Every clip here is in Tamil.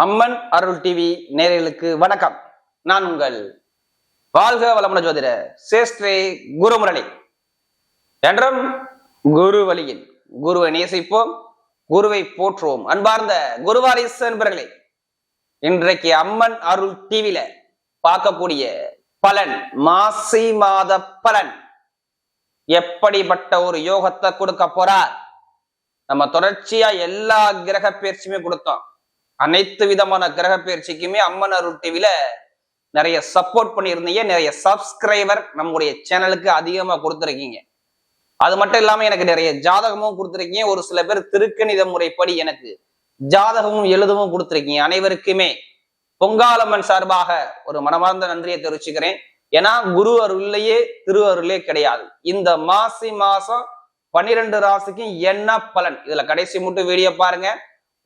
அம்மன் அருள் டிவி நேயர்களுக்கு வணக்கம். நான் உங்கள் வாழ்க வளமுன ஜோதிட சேஷ்டே குருமுரளி. என்றும் குரு வழியில் குருவை நேசிப்போம் குருவை போற்றுவோம். அன்பார்ந்த குருவாரிசு என்பர்களே இன்றைக்கு அம்மன் அருள் டிவியில பார்க்கக்கூடிய பலன் மாசி மாத பலன். எப்படிப்பட்ட ஒரு யோகத்தை கொடுக்க போறார்? நம்ம தொடர்ச்சியா எல்லா கிரக பயிற்சியுமே கொடுத்தோம். அனைத்து விதமான கிரக பயிற்சிக்குமே அம்மன் அருள் டிவில நிறைய சப்போர்ட் பண்ணியிருந்தீங்க. நிறைய சப்ஸ்கிரைபர் நம்முடைய சேனலுக்கு அதிகமா கொடுத்துருக்கீங்க. அது மட்டும் இல்லாமல் எனக்கு நிறைய ஜாதகமும் கொடுத்துருக்கீங்க. ஒரு சில பேர் திருக்கணித முறைப்படி எனக்கு ஜாதகமும் எழுதவும் கொடுத்துருக்கீங்க. அனைவருக்குமே பொங்காலம்மன் சார்பாக ஒரு மனமார்ந்த நன்றியை தெரிவிச்சுக்கிறேன். ஏன்னா குரு அருள்லையே திரு அருளே கிடையாது. இந்த மாசி மாசம் பன்னிரெண்டு ராசிக்கும் என்ன பலன்? இதுல கடைசி மட்டும் வீடியோ பாருங்க.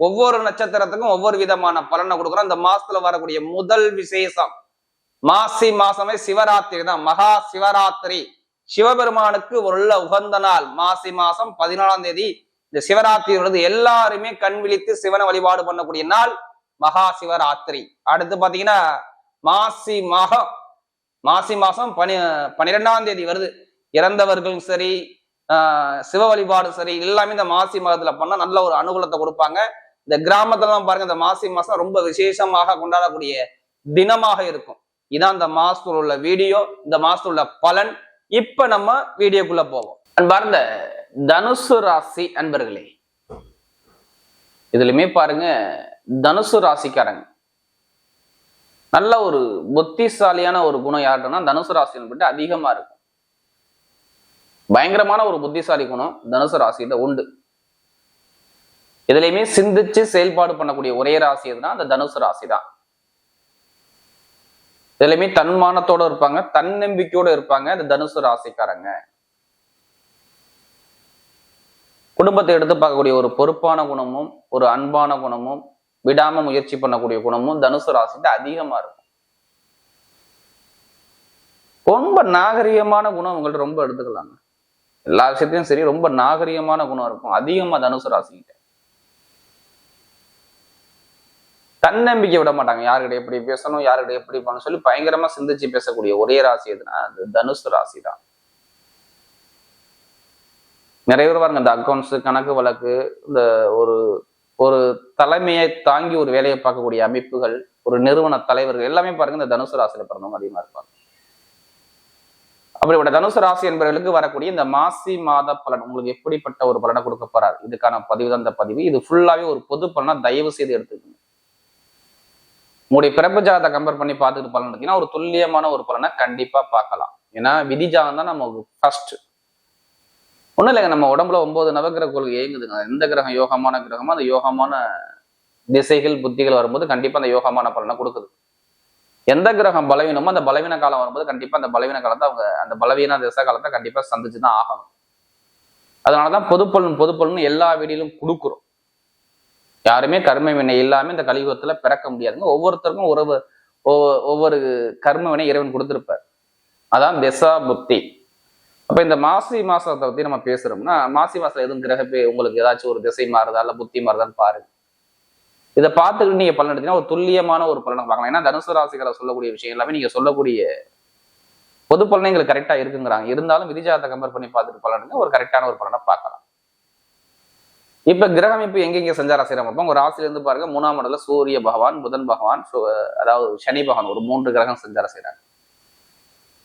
ஒவ்வொரு நட்சத்திரத்துக்கும் ஒவ்வொரு விதமான பலனை கொடுக்குறோம். அந்த மாசத்துல வரக்கூடிய முதல் விசேஷம். மாசி மாசமே சிவராத்திரி தான். மகா சிவராத்திரி. சிவபெருமானுக்கு உள்ள உகந்த நாள். மாசி மாசம் பதினாலாம் தேதி. இந்த சிவராத்திரி உள்ளது எல்லாருமே கண் விழித்து சிவனை வழிபாடு பண்ணக்கூடிய நாள் மகா சிவராத்திரி. அடுத்து பாத்தீங்கன்னா மாசி மாகம். மாசி மாசம் பனி பன்னிரெண்டாம் தேதி வருது. இறந்தவர்களும் சரி ஆஹ் சிவ வழிபாடும் சரி எல்லாமே இந்த மாசி மாதத்துல பண்ணா நல்ல ஒரு அனுகூலத்தை கொடுப்பாங்க. இந்த கிராமத்துலலாம் பாருங்க இந்த மாசி மாசம் ரொம்ப விசேஷமாக கொண்டாடக்கூடிய தினமாக இருக்கும். இதான் இந்த மாசத்துல உள்ள வீடியோ இந்த மாசத்துல உள்ள பலன். இப்ப நம்ம வீடியோக்குள்ள போவோம். அன்பார்ந்த தனுசு ராசி அன்பர்களே இதுலயுமே பாருங்க தனுசு ராசிக்காரங்க. நல்ல ஒரு புத்திசாலியான ஒரு குணம் யாருன்னா தனுசு ராசி என்பது அதிகமா இருக்கும். பயங்கரமான ஒரு புத்திசாலி குணம் தனுசு ராசியில உண்டு. எதுலையுமே சிந்திச்சு செயல்பாடு பண்ணக்கூடிய ஒரே ராசி எதுனா அந்த தனுசு ராசி தான் இதுலயுமே தன்மானத்தோட இருப்பாங்க தன்னம்பிக்கையோட இருப்பாங்க இந்த தனுசு ராசிக்காரங்க. குடும்பத்தை எடுத்து பார்க்கக்கூடிய ஒரு பொறுப்பான குணமும் ஒரு அன்பான குணமும் விடாம முயற்சி பண்ணக்கூடிய குணமும் தனுசு ராசிட்டு அதிகமா இருக்கும். ரொம்ப நாகரிகமான குணம் உங்கள்ட்ட ரொம்ப எடுத்துக்கலாங்க. எல்லா விஷயத்தையும் சரி ரொம்ப நாகரிகமான குணம் இருக்கும். அதிகமா தனுசு ராசிக்கிட்ட. தன்னம்பிக்கை விட மாட்டாங்க. யாருக்கிட்ட எப்படி பேசணும் யாருக்கிட்ட எப்படி பண்ணணும் சொல்லி பயங்கரமா சிந்திச்சு பேசக்கூடிய ஒரே ராசி எதுனா அது தனுசு ராசி தான் நிறைய பேர் பாருங்க இந்த அக்கௌண்ட்ஸ் கணக்கு வழக்கு இந்த ஒரு ஒரு தலைமையை தாங்கி ஒரு வேலையை பார்க்கக்கூடிய அமைப்புகள் ஒரு நிறுவன தலைவர்கள் எல்லாமே பாருங்க இந்த தனுசு ராசியில பிறந்தவங்க அதிகமா இருப்பாங்க. அப்படிப்பட்ட தனுசு ராசி என்பவர்களுக்கு வரக்கூடிய இந்த மாசி மாத பலன் உங்களுக்கு எப்படிப்பட்ட ஒரு பலனை கொடுக்க போறார்? இதுக்கான பதிவு தான் இந்த பதிவு. இது ஃபுல்லாவே ஒரு பொது பலனா தயவு செய்து எடுத்துக்கோங்க. உங்களுடைய பிறப்பு ஜாதத்தை கம்பேர் பண்ணி பார்த்துட்டு பலன் எடுத்தீங்கன்னா ஒரு துல்லியமான ஒரு பலனை கண்டிப்பா பார்க்கலாம். ஏன்னா விதி ஜாதம் தான் நமக்கு ஃபர்ஸ்ட் ஒன்றும் இல்லைங்க நம்ம உடம்புல ஒன்பது நவகிரக கோள்கள் இயங்குதுங்க. எந்த கிரகம் யோகமான கிரகமோ அந்த யோகமான திசைகள் புத்திகள் வரும்போது கண்டிப்பா அந்த யோகமான பலனை கொடுக்குது. எந்த கிரகம் பலவீனமோ அந்த பலவீன காலம் வரும்போது கண்டிப்பா அந்த பலவீன காலத்தை அவங்க அந்த பலவீன திசை காலத்தை கண்டிப்பா சந்திச்சு தான் ஆகணும். அதனாலதான் பொது பொதுப்பலன் எல்லா வீடியிலும் கொடுக்குறோம். யாருமே கர்ம வினை இல்லாமல் இந்த கலியுகத்துல பிறக்க முடியாதுங்க. ஒவ்வொருத்தருக்கும் ஒரு ஒவ்வொ- ஒவ்வொரு கர்ம வினை இறைவன் கொடுத்துருப்பார். அதான் திசா புத்தி அப்ப இந்த மாசி மாசத்தை பத்தி நம்ம பேசுறோம்னா மாசி மாசத்துல எதுவும் கிரகப்பே உங்களுக்கு ஏதாச்சும் ஒரு திசை மாறுதா இல்ல புத்தி மாறுதான்னு பாருங்க. இதை பார்த்துக்கிட்டு நீங்க பலன் எடுத்தீங்கன்னா ஒரு துல்லியமான ஒரு பலனை பார்க்கலாம். ஏன்னா தனுசு ராசிகளை சொல்லக்கூடிய விஷயம் எல்லாமே நீங்க சொல்லக்கூடிய பொது பலனை எங்களுக்கு கரெக்டா இருக்குங்கிறாங்க. இருந்தாலும் விதிஜாதத்தை கம்பேர் பண்ணி பார்த்துட்டு பலன் ஒரு கரெக்டான ஒரு பலனை பார்க்கலாம். இப்ப கிரக அமைப்பு எங்கெங்க சஞ்சார செய்யற பார்ப்போம் ஒரு ராசில இருந்து பாருங்க மூணாம் இடத்துல சூரிய பகவான் புதன் பகவான் அதாவது சனி பகவான் ஒரு மூன்று கிரகம் சஞ்சாரம் செய்யறாங்க.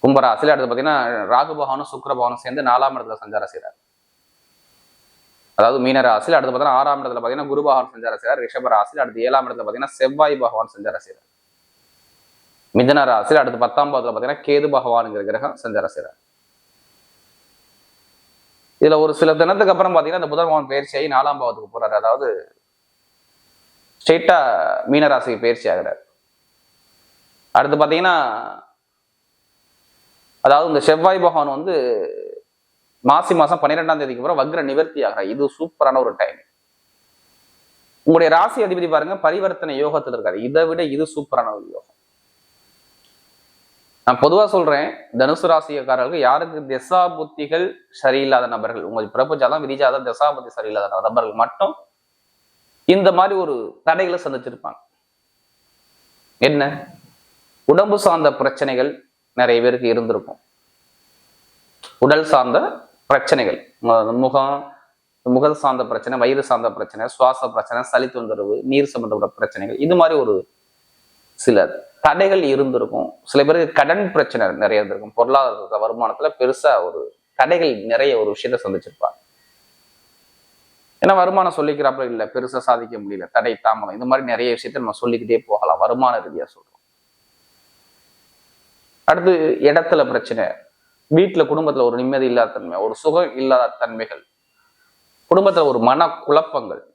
கும்பராசில அடுத்து பாத்தீங்கன்னா ராகு பகவானும் சுக்கர பகவானும் சேர்ந்து நாலாம் இடத்துல சஞ்சாரம் செய்யறாரு அதாவது மீன ராசியில் அடுத்து பார்த்தீங்கன்னா ஆறாம் இடத்துல பார்த்தீங்கன்னா குரு பகவான் சஞ்சாரம் செய்யறார். ரிஷப ராசியில் அடுத்து ஏழாம் இடத்துல பார்த்தீங்கன்னா செவ்வாய் பகவான் சஞ்சாரம் செய்யறார். மிதன ராசியில் அடுத்து பத்தாம் பாவத்துல பார்த்தீங்கன்னா கேது பகவானுங்கிற கிரகம் சஞ்சாரம் செய்யறார். இதுல ஒரு சில தினத்துக்கு அப்புறம் பார்த்தீங்கன்னா இந்த புதன் பகவான் பயிற்சியாகி நாலாம் பாவத்துக்கு போறாரு. அதாவது ஸ்ட்ரெயிட்டா மீனராசிக்கு பயிற்சி ஆகிறார். அடுத்து பார்த்தீங்கன்னா அதாவது இந்த செவ்வாய் பகவான் வந்து மாசி மாசம் பன்னிரெண்டாம் தேதிக்கு அப்புறம் வக்ர நிவர்த்தி ஆகிறார். இது சூப்பரான ஒரு டைம் உங்களுடைய ராசி அதிபதி பாருங்க பரிவர்த்தனை யோகத்தில் இருக்காரு. இதை விட இது சூப்பரான ஒரு யோகம். நான் பொதுவா சொல்றேன் தனுசு ராசிக்காரர்களுக்கு யாருக்கு திசா புத்திகள் சரியில்லாத நபர்கள் உங்கள் பிறப்பு ஜாதம் விதிஜாதம் திசா புத்தி சரியில்லாத நபர்கள் மட்டும் இந்த மாதிரி ஒரு தடைகளை சந்திச்சிருப்பாங்க. என்ன? உடம்பு சார்ந்த பிரச்சனைகள் நிறைய பேருக்கு இருந்திருக்கும். உடல் சார்ந்த பிரச்சனைகள் முகம் முகல் சார்ந்த பிரச்சனை வயிறு சார்ந்த பிரச்சனை சுவாச பிரச்சனை சளி தொந்தரவு நீர் சம்பந்தப்பட்ட பிரச்சனைகள் இது மாதிரி ஒரு சில தடைகள் இருந்திருக்கும். சில பேருக்கு கடன் பிரச்சனை நிறைய இருந்திருக்கும். பொருளாதார வருமானத்துல பெருசா ஒரு தடைகள் நிறைய ஒரு விஷயத்த சந்திச்சிருப்பாங்க. ஏன்னா வருமானம் சொல்லிக்கிறாப்புல இல்ல பெருசா சாதிக்க முடியல. தடை தாமதம். இந்த மாதிரி நிறைய விஷயத்த நம்ம சொல்லிக்கிட்டே போகலாம். வருமான ரீதியா சொல்றோம். அடுத்து இடத்துல பிரச்சனை. வீட்டுல குடும்பத்துல ஒரு நிம்மதி இல்லாத தன்மை ஒரு சுகம் இல்லாத தன்மைகள். குடும்பத்துல ஒரு மன குழப்பங்கள்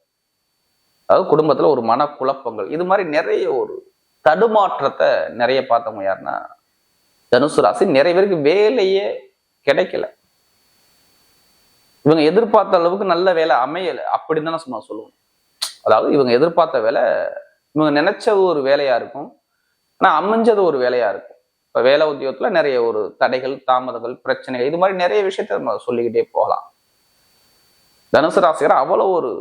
அதாவது குடும்பத்துல ஒரு மன குழப்பங்கள் இது மாதிரி நிறைய ஒரு தடுமாற்றத்தை நிறைய பார்த்தவங்க யாருன்னா தனுசு ராசி நிறைய பேருக்கு வேலையே கிடைக்கல. இவங்க எதிர்பார்த்த அளவுக்கு நல்ல வேலை அமையலை அப்படின்னு தானே சும்மா சொல்லுவோம் அதாவது இவங்க எதிர்பார்த்த வேலை இவங்க நினைச்ச ஒரு வேலையா இருக்கும் ஆனால் அமைஞ்சது ஒரு வேலையா இருக்கும். இப்ப வேலை உத்தியோகத்துல நிறைய ஒரு தடைகள் தாமதங்கள் பிரச்சனைகள் இது மாதிரி நிறைய விஷயத்த நம்ம சொல்லிக்கிட்டே போகலாம். தனுசு ராசிகர் அவ்வளவு ஒரு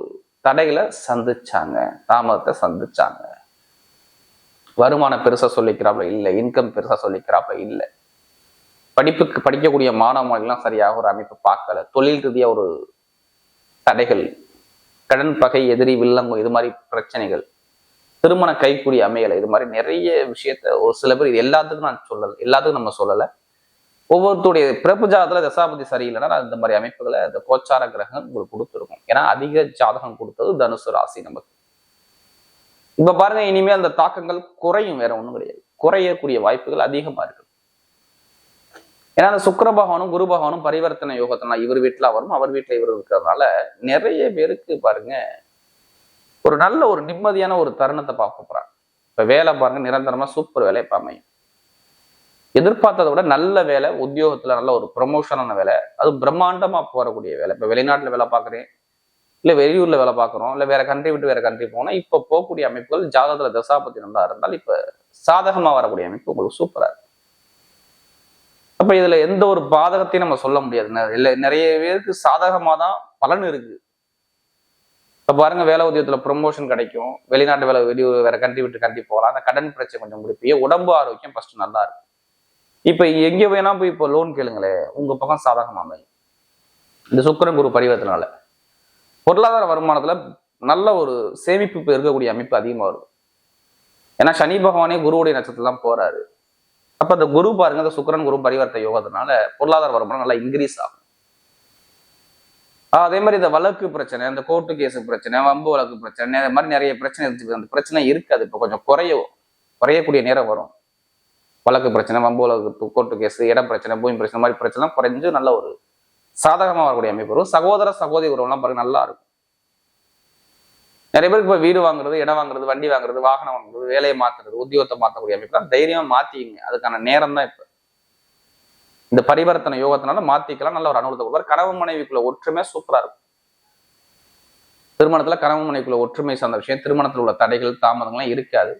தடைகளை சந்திச்சாங்க தாமதத்தை சந்திச்சாங்க. வருமானம் பெருசா சொல்லிக்கிறாப்புல இல்லை. இன்கம் பெருசா சொல்லிக்கிறாப்புல இல்லை. படிப்புக்கு படிக்கக்கூடிய மாணவ மாணவிகள்லாம் சரியாக ஒரு அமைப்பு பார்க்கல. தொழில் ரீதியா ஒரு தடைகள் கடன் பகை எதிரி வில்லங்கு இது மாதிரி பிரச்சனைகள் திருமண கைக்கூடி அமையலை இது மாதிரி நிறைய விஷயத்த ஒரு சில பேர் இது எல்லாத்துக்கும் நான் சொல்லலை எல்லாத்துக்கும் நம்ம சொல்லலை. ஒவ்வொருத்தருடைய பிறப்பு ஜாதகத்தில் தசாபதி சரியில்லைன்னா நான் இந்த மாதிரி அமைப்புகளை இந்த கோச்சார கிரகம் உங்களுக்கு கொடுத்துருக்கும். ஏன்னா அதிக ஜாதகம் கொடுத்தது தனுசு ராசி நமக்கு. இப்ப பாருங்க இனிமே அந்த தாக்கங்கள் குறையும் வேற ஒண்ணும் கிடையாது. குறையக்கூடிய வாய்ப்புகள் அதிகமா இருக்கு. ஏன்னா அந்த சுக்கர பகவானும் குரு பகவானும் பரிவர்த்தனை யோகத்தினா இவர் வீட்டுல வரும் அவர் வீட்டுல இவர் இருக்கிறதுனால நிறைய பேருக்கு பாருங்க ஒரு நல்ல ஒரு நிம்மதியான ஒரு தருணத்தை பார்க்க போறாங்க. இப்ப வேலை பாருங்க நிரந்தரமா சூப்பர் வேலை இப்ப அமையும். எதிர்பார்த்ததை விட நல்ல வேலை உத்தியோகத்துல நல்ல ஒரு ப்ரொமோஷனான வேலை அது பிரம்மாண்டமா போறக்கூடிய வேலை. இப்ப வெளிநாட்டுல வேலை பார்க்குறேன் இல்ல வெளியூர்ல வேலை பார்க்குறோம் இல்லை வேற கண்ட்ரி விட்டு வேற கண்ட்ரி போனா இப்ப போகக்கூடிய அமைப்புகள் ஜாதகத்துல தசாபதி நல்லா இருந்தால் இப்ப சாதகமா வரக்கூடிய அமைப்பு உங்களுக்கு சூப்பரா இருக்கு. அப்ப இதுல எந்த ஒரு பாதகத்தையும் நம்ம சொல்ல முடியாது. இல்லை இல்ல நிறைய பேருக்கு சாதகமாக தான் பலன் இருக்கு. இப்போ பாருங்க வேலை உதயத்தில் ப்ரொமோஷன் கிடைக்கும். வெளிநாட்டு வேலை வெளியூர் வேற கண்ட்ரி விட்டு கண்ட்ரி போகலாம். அந்த கடன் பிரச்சனை கொஞ்சம் முடிப்பீங்க. உடம்பு ஆரோக்கியம் ஃபர்ஸ்ட் நல்லா இருக்கும் இப்ப எங்க வேணா போய் இப்போ லோன் கேளுங்களேன் உங்க பக்கம் சாதகமா அமையும். இந்த சுக்கரன் குரு பரிவர்த்தனால பொருளாதார வருமானத்துல நல்ல ஒரு சேமிப்பு இருக்கக்கூடிய அமைப்பு அதிகமா வரும். ஏன்னா சனி பகவானே குருவுடைய நட்சத்திரம் தான் போறாரு. அப்ப அந்த குரு பாருங்க இந்த சுக்கிரன் குரு பரிவர்த்த யோகத்தினால பொருளாதார வருமானம் நல்லா இன்க்ரீஸ் ஆகும். ஆஹ் அதே மாதிரி இந்த வழக்கு பிரச்சனை இந்த கோர்ட்டு கேஸ் பிரச்சனை வம்பு வழக்கு பிரச்சனை அது மாதிரி நிறைய பிரச்சனை இருந்துச்சு. அந்த பிரச்சனை இருக்காது. இப்போ கொஞ்சம் குறையும் குறையக்கூடிய நேரம் வரும். வழக்கு பிரச்சனை வம்பு வழக்கு கோர்ட்டு கேஸ் இடம் பிரச்சனை பூமி பிரச்சனை மாதிரி பிரச்சனை குறைஞ்சு நல்ல ஒரு சாதகமாக வரக்கூடிய அமைப்பு வரும். சகோதர சகோதரி உறவுலாம் பாருங்க நல்லா இருக்கும். நிறைய பேருக்கு இப்போ வீடு வாங்குறது இடம் வாங்குறது வண்டி வாங்குறது வாகனம் வாங்குறது வேலையை மாத்துறது உத்தியோகத்தை மாற்றக்கூடிய அமைப்பு தான். தைரியமா மாத்திங்க அதுக்கான நேரம் தான் இப்போ. இந்த பரிவர்த்தனை யோகத்தினால மாத்திக்கலாம். நல்ல ஒரு அனுபவத்தை கொடுப்பார். கணவன் மனைவிக்குள்ள ஒற்றுமை சூப்பரா இருக்கும். திருமணத்துல கணவன் மனைவிக்குள்ள ஒற்றுமை சார்ந்த விஷயம். திருமணத்தில் உள்ள தடைகள் தாமதங்கள்லாம் இருக்காது.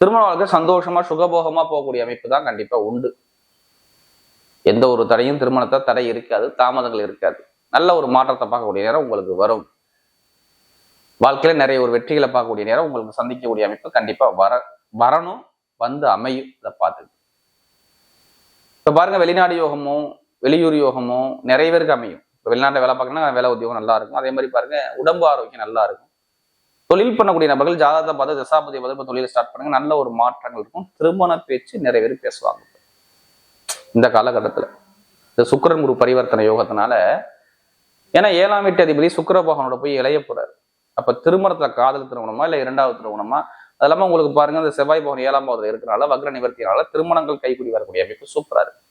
திருமண வாழ்க்கை சந்தோஷமா சுகபோகமா போகக்கூடிய அமைப்பு தான் கண்டிப்பா உண்டு. எந்த ஒரு தடையும் திருமணத்தை தடை இருக்காது தாமதங்கள் இருக்காது. நல்ல ஒரு மாற்றத்தை பார்க்கக்கூடிய நேரம் உங்களுக்கு வரும். வாழ்க்கையில நிறைய ஒரு வெற்றிகளை பார்க்கக்கூடிய நேரம் உங்களுக்கு சந்திக்கக்கூடிய அமைப்பு கண்டிப்பா வர வரணும் வந்து அமையும். இதை பார்த்து இப்ப பாருங்க வெளிநாடு யோகமும் வெளியூர் யோகமும் நிறைய பேருக்கு அமையும். இப்போ வெளிநாட்டில் வேலை பார்க்கணும்னா வேலை உத்தியோகம் நல்லா இருக்கும். அதே மாதிரி பாருங்க உடம்பு ஆரோக்கியம் நல்லா இருக்கும். தொழில் பண்ணக்கூடிய நபர்கள் ஜாதகத்தை பார்த்து தசாபதியை பார்த்து இப்போ ஸ்டார்ட் பண்ணுங்க. நல்ல ஒரு மாற்றங்கள் இருக்கும். திருமண பேச்சு நிறைய பேர் பேசுவாங்க. இந்த காலகட்டத்துல. இந்த சுக்கரன் குரு பரிவர்த்தனை யோகத்தினால ஏன்னா ஏழாம் வீட்டு அதிபதி சுக்கர பகவானோட போய் இளைய போறாரு. அப்ப திருமணத்துல காதல் திருமணமா இல்ல இரண்டாவது திருமணமா? அது இல்லாம உங்களுக்கு பாருங்க இந்த செவ்வாய் பவன் ஏழாம் பாவத்துல இருக்கிறனால வக்ர நிவர்த்தினால திருமணங்கள் கைக்கூடி வரக்கூடிய அமைப்பு சூப்பரா இருக்கு.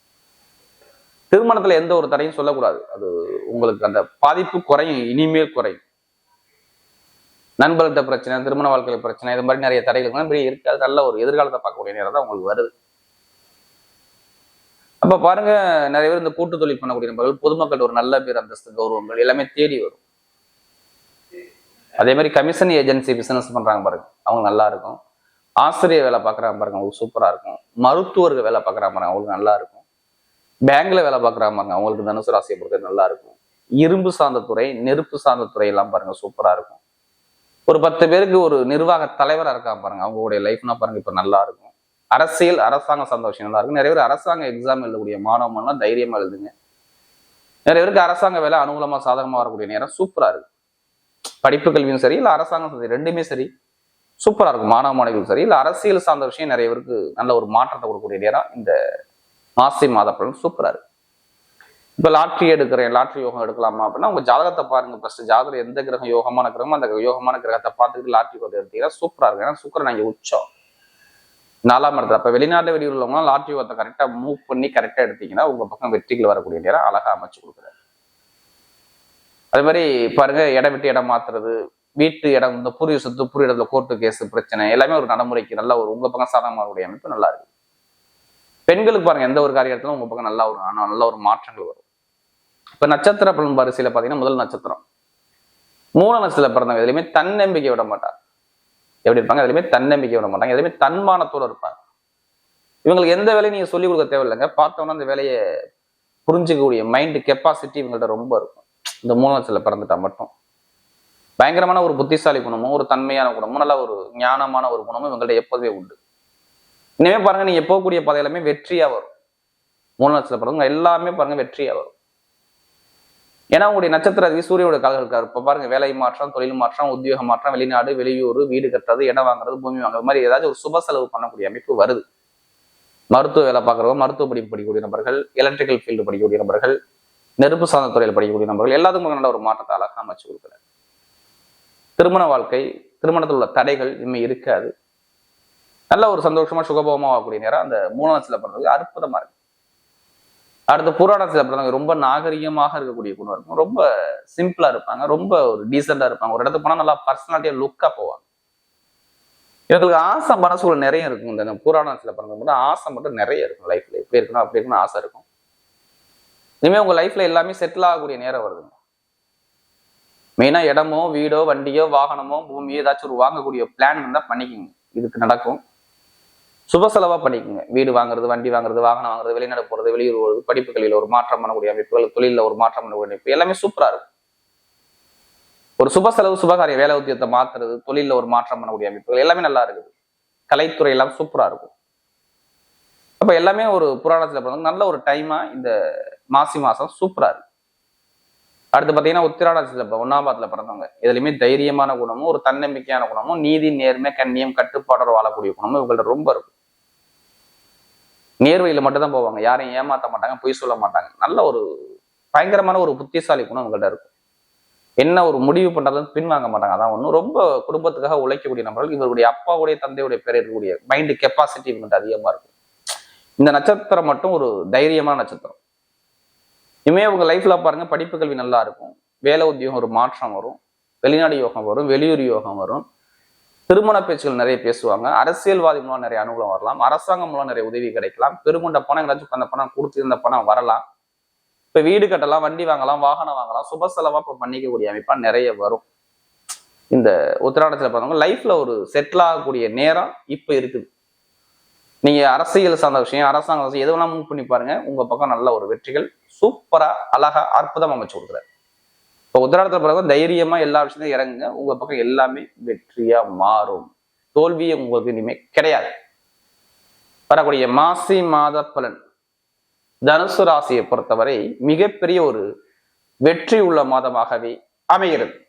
திருமணத்துல எந்த ஒரு தடையும் சொல்லக்கூடாது. அது உங்களுக்கு அந்த பாதிப்பு குறையும் இனிமேல் குறையும். நண்பர்கள்ட்ட பிரச்சனை திருமண வாழ்க்கையில பிரச்சனை இது மாதிரி நிறைய தடைகள் பெரிய இருக்காது நல்ல ஒரு எதிர்காலத்தை பார்க்கக்கூடிய நேரம் தான் உங்களுக்கு வருது. அப்ப பாருங்க நிறைய பேர் இந்த கூட்டு தொழில் பண்ணக்கூடிய நபர்கள் பொதுமக்கள் ஒரு நல்ல பேர் அந்தஸ்து கௌரவங்கள் எல்லாமே தேடி வரும். அதே மாதிரி கமிஷன் ஏஜென்சி பிசினஸ் பண்றாங்க பாருங்க. அவங்க நல்லா இருக்கும். ஆசிரியர் வேலை பார்க்குறாங்க பாருங்க அவங்களுக்கு சூப்பரா இருக்கும். மருத்துவர்கள் வேலை பார்க்குறாங்க பாருங்க அவங்களுக்கு நல்லா இருக்கும். பேங்க்ல வேலை பார்க்குறாங்க பாருங்க அவங்களுக்கு தனுசு ராசியை பொறுத்த நல்லா இருக்கும். இரும்பு சார்ந்த துறை நெருப்பு சார்ந்த துறை எல்லாம் பாருங்க சூப்பரா இருக்கும். ஒரு பத்து பேருக்கு ஒரு நிர்வாக தலைவராக இருக்கா பாருங்க அவங்களுடைய லைஃப்னா பாருங்க இப்ப நல்லா இருக்கும். அரசியல் அரசாங்க சந்தோஷம் நல்லா இருக்கு. நிறைய பேர் அரசாங்க எக்ஸாம் எழுதக்கூடிய மாணவன்லாம் தைரியமா எழுதுங்க. நிறைய பேருக்கு அரசாங்க வேலை அனுகூலமா சாதகமா வரக்கூடிய நேரம் சூப்பரா இருக்கு. படிப்பு கல்வியும் சரி இல்ல அரசாங்கம் சரி ரெண்டுமே சரி. சூப்பரா இருக்கும். மாணவ மாணவிகளும் சரி இல்ல அரசியல் சார்ந்த விஷயம் நிறைய பேருக்கு நல்ல ஒரு மாற்றத்தை கொடுக்கக்கூடிய நேரம் இந்த மாசி மாத பலன் சூப்பரா இருக்கு. இப்ப லாட்ரி எடுக்கிறேன் லாட்ரி யோகம் எடுக்கலாமா அப்படின்னா உங்க ஜாதகத்தை பாருங்க ஃபர்ஸ்ட் ஜாதகம் எந்த கிரகம் யோகமான கிரகமோ அந்த யோகமான கிரகத்தை பார்த்துக்கிட்டு லாட்ரி யோகத்தை எடுத்தீங்கன்னா சூப்பரா இருக்கு ஏன்னா சுக்கரன் அங்கே உச்சம். நாலாம் இடத்துல. அப்போ வெளிநாட்டு வெளியூர் உள்ளவங்களாம் லாட்ரி யோகத்தை கரெக்டா மூவ் பண்ணி கரெக்டாக எடுத்தீங்கன்னா உங்க பக்கம் வெற்றிகள் வரக்கூடிய நேரம் அழகா அமைச்சு கொடுக்குறாரு. அதே மாதிரி பாருங்க இடம் விட்டு இடம் மாத்துறது வீட்டு இடம் இந்த பூர்வீக சொத்து பூர்வீக இடத்துல கோர்ட்டு கேஸ் பிரச்சனை எல்லாமே ஒரு நடைமுறைக்கு நல்ல ஒரு உங்க பக்கம் சாதகமாகக்கூடிய அமைப்பு நல்லா இருக்கு. பெண்களுக்கு பாருங்க எந்த ஒரு காரியத்திலும் உங்க பக்கம் நல்ல ஒரு நல்ல ஒரு மாற்றங்கள் வரும். இப்ப நட்சத்திர பலன் பரிசையில் பாத்தீங்கன்னா முதல் நட்சத்திரம். மூல நட்சத்திர பிறந்தவங்க எதுலையுமே தன்னம்பிக்கை விட மாட்டாங்க எப்படி இருப்பாங்க? எதுலையுமே தன்னம்பிக்கை விட மாட்டாங்க. எதுலையுமே தன்மானத்தோட இருப்பாங்க. இவங்களுக்கு எந்த வேலையும் நீங்க சொல்லிக் கொடுக்க தேவையில்லைங்க. பார்த்தோன்னா அந்த வேலையை புரிஞ்சுக்கக்கூடிய மைண்டு கெப்பாசிட்டி இவங்கள்ட்ட ரொம்ப இருக்கும். இந்த மூல பிறந்துட்டா மட்டும். பயங்கரமான ஒரு புத்திசாலி குணமும் ஒரு தன்மையான குணமும் நல்ல ஒரு ஞானமான ஒரு குணமும் இவங்கள்ட்ட எப்போதுமே உண்டு. இனிமே பாருங்க நீங்க போகக்கூடிய பாதை எல்லாமே வெற்றியா வரும். மூணு நட்சத்திர பிறந்தவங்க எல்லாமே பாருங்க வெற்றியா வரும். ஏன்னா உங்களுடைய நட்சத்திர அதிபதி சூரியனோட கால்கள் இருக்காரு இப்போ பாருங்க வேலை மாற்றம் தொழில் மாற்றம் உத்தியோக மாற்றம் வெளிநாடு வெளியூர் வீடு கட்டுறது இடம் வாங்குறது பூமி வாங்குறது மாதிரி ஏதாச்சும் ஒரு சுப செலவு பண்ணக்கூடிய அமைப்பு வருது. மருத்துவ வேலை பார்க்குறவங்க மருத்துவ படிப்பு படிக்கக்கூடிய நபர்கள் எலக்ட்ரிக்கல் ஃபீல்டு படிக்கக்கூடிய நபர்கள் நெருப்பு சார்ந்த துறையில் படிக்கக்கூடிய நபர்கள் எல்லாத்துக்கும் நல்ல ஒரு மாற்றத்தை அழகாக அமைச்சு கொடுக்குறாரு. திருமண வாழ்க்கை திருமணத்தில் உள்ள தடைகள் இனிமே இருக்காது. நல்ல ஒரு சந்தோஷமா சுகபோகமாக ஆகக்கூடிய நேரம் அந்த மூணாம் பிறந்தது அற்புதமா இருக்கு. அடுத்து புராணத்தில் பிறந்தவங்க ரொம்ப நாகரிகமாக இருக்கக்கூடிய குணம் இருக்கும் ரொம்ப சிம்பிளா இருப்பாங்க. ரொம்ப ஒரு டீசெண்டா இருப்பாங்க. ஒரு இடத்துக்கு போனா நல்லா பர்சனாலிட்டியா லுக்கா போவாங்க. இவங்களுக்கு ஆசை மனசுக்குள்ள நிறைய இருக்கும். இந்த புராணத்தில் பிறந்தவங்க மட்டும் ஆசை மட்டும் நிறைய இருக்கும். லைஃப்ல இப்படி இருக்கணும் அப்படி இருக்கணும் ஆசை இருக்கும். இனிமே உங்க லைஃப்ல எல்லாமே செட்டில் ஆகக்கூடிய நேரம் வருதுங்க. மெயினா இடமோ வீடோ வண்டியோ வாகனமோ பூமியோ ஏதாச்சும் ஒரு வாங்கக்கூடிய பிளான் இருந்தா பண்ணிக்கோங்க. இதுக்கு நடக்கும். சுப செலவா பண்ணிக்கோங்க. வீடு வாங்குறது வண்டி வாங்குறது வாகனம் வாங்குறது வெளிநாடு போறது வெளியூர் போகிறது படிப்புகளில் ஒரு மாற்றம் பண்ணக்கூடிய அமைப்புகள் தொழில ஒரு மாற்றம் பண்ணக்கூடிய அமைப்பு எல்லாமே சூப்பரா இருக்கும். ஒரு சுப செலவு சுபகாரிய வேலை உத்தியத்தை மாத்துறது தொழில ஒரு மாற்றம் பண்ணக்கூடிய அமைப்புகள் எல்லாமே நல்லா இருக்குது. கலைத்துறை எல்லாம் சூப்பரா இருக்கும். அப்ப எல்லாமே ஒரு புராணத்தில் பிறந்த நல்ல ஒரு டைமாக இந்த மாசி மாசம் சூப்பரா இருக்கு. அடுத்து பாத்தீங்கன்னா உத்திராடத்துல ஒன்னாம் பாத்துல பிறந்தவங்க இதுலையுமே தைரியமான குணமும் ஒரு தன்னம்பிக்கையான குணமும் நீதி நேர்மை கண்ணியம் கட்டுப்பாடோடு வாழக்கூடிய குணமும் இவங்கள்ட்ட ரொம்ப இருக்கும். நேர்வையில் மட்டும்தான் போவாங்க. யாரையும் ஏமாற்ற மாட்டாங்க பொய் சொல்ல மாட்டாங்க. நல்ல ஒரு பயங்கரமான ஒரு புத்திசாலி குணம் உங்கள்கிட்ட இருக்கும். என்ன ஒரு முடிவு பண்றதுன்னு பின்வாங்க மாட்டாங்க. அதான் ஒன்றும் ரொம்ப குடும்பத்துக்காக உழைக்கக்கூடிய நபர்கள் இவருடைய அப்பாவுடைய தந்தையுடைய பேர் இருக்கக்கூடிய மைண்டு கெப்பாசிட்டி இவங்கள்ட்ட அதிகமாக இருக்கும். இந்த நட்சத்திரம் மட்டும் ஒரு தைரியமான நட்சத்திரம். இனிமே உங்கள் லைஃப்பில் பாருங்கள் படிப்பு கல்வி நல்லா இருக்கும். வேலை உத்தியோகம் ஒரு மாற்றம் வரும். வெளிநாடு யோகம் வரும். வெளியூர் யோகம் வரும். திருமண பேச்சுகள் நிறைய பேசுவாங்க. அரசியல்வாதி மூலம் நிறைய அனுகூலம் வரலாம். அரசாங்கம் மூலம் நிறைய உதவி கிடைக்கலாம். பெருமண்ட பணம் எங்கேயாச்சும் அந்த பணம் கொடுத்துருந்த பணம் வரலாம். இப்ப வீடு கட்டலாம் வண்டி வாங்கலாம் வாகனம் வாங்கலாம். சுப செலவா இப்ப பண்ணிக்கக்கூடிய அமைப்பா நிறைய வரும். இந்த உத்தராடத்துல பார்த்தவங்க லைஃப்ல ஒரு செட்டில் ஆகக்கூடிய நேரம் இப்ப இருக்குது. நீங்க அரசியல் சார்ந்த விஷயம் அரசாங்க விஷயம் எது வேணா மூவ் பண்ணி பாருங்க. உங்க பக்கம் நல்ல ஒரு வெற்றிகள். சூப்பரா அழகா அற்புதம் அமைச்சு கொடுக்குறாரு. இப்போ உத்தராடத்துல பிறகு தைரியமா எல்லா விஷயத்தையும் இறங்குங்க. உங்க பக்கம் எல்லாமே வெற்றியா மாறும். தோல்வி உங்களுக்கு இனிமே கிடையாது. வரக்கூடிய மாசி மாத பலன். தனுசு ராசியை பொறுத்தவரை மிகப்பெரிய ஒரு வெற்றி உள்ள மாதமாகவே அமைகிறது.